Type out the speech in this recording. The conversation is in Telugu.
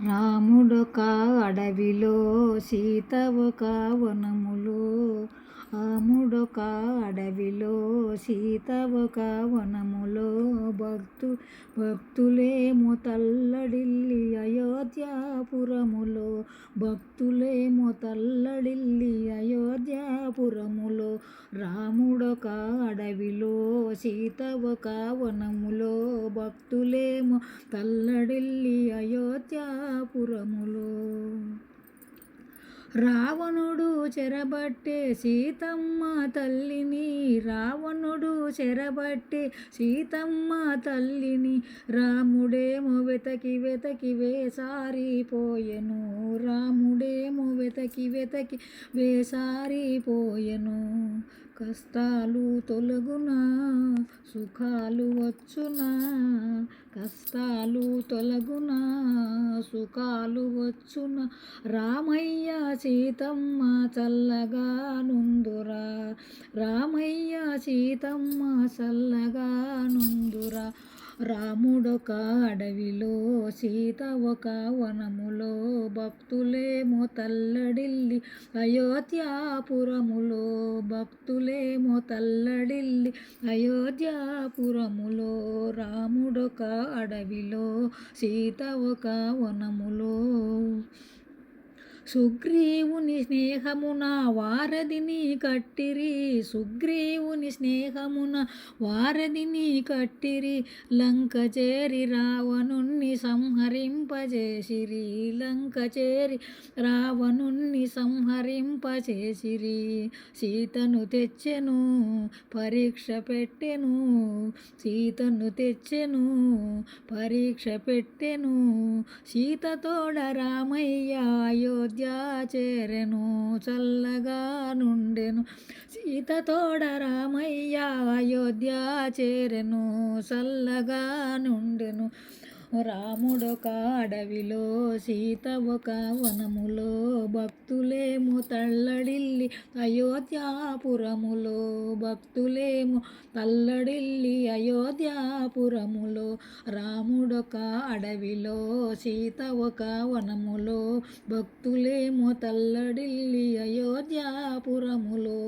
రాముడొక అడవిలో సీత ఒక వనములో రాముడొక అడవిలో సీత ఒక వనములో. భక్తు భక్తులేమో తల్లడిల్లి అయోధ్యాపురములో. భక్తులేమో తల్లడిల్లి అయోధ్యాపురములో. రాముడొక అడవిలో సీత ఒక వనములో. భక్తులేమో తల్లడిల్లి అయోధ్యాపురములో. రావణుడు చెరబట్టే సీతమ్మ తల్లిని రావ చెరబట్టి సీతమ్మ తల్లిని రాముడేమో వెతకి వెతకి వేసారిపోయెను. రాముడేమో వెతకి వెతకి వేసారిపోయెను. కష్టాలు తొలగునా సుఖాలు వచ్చునా? కష్టాలు తొలగునా సుఖాలు వచ్చునా? రామయ్య సీతమ్మ చల్లగా నుందురా? రామయ్య సీతమ్మ చల్లగా నుందురా. రాముడొక అడవిలో సీత ఒక వనములో భక్తులేమో తల్లడిల్లి. అయోధ్యాపురములో భక్తులేమో తల్లడిల్లి. అయోధ్యాపురములో రాముడొక అడవిలో సీత ఒక వనములో. సుగ్రీవుని స్నేహమున వారధిని కట్టిరి. సుగ్రీవుని స్నేహమున వారధిని కట్టిరి. లంక చేరి రావణుణ్ణి సంహరింపజేసిరి. లంక చేరి రావణుణ్ణి సంహరింపచేసిరి సీతను తెచ్చెను పరీక్ష పెట్టెను సీతను తెచ్చెను పరీక్ష పెట్టెను. సీతతోడ రామయ్య అయోధ్య చేరెను చల్లగా నుండెను. సీతతోడ రామయ్య అయోధ్య చేరెను చల్లగా నుండెను. రాముడొక అడవిలో సీత ఒక వనములో భక్తులేమో తల్లడిల్లి అయోధ్యాపురములో భక్తులేమో తల్లడిల్లి అయోధ్యాపురములో. రాముడొక అడవిలో సీత ఒక వనములో భక్తులేమో తల్లడిల్లి అయోధ్యాపురములో.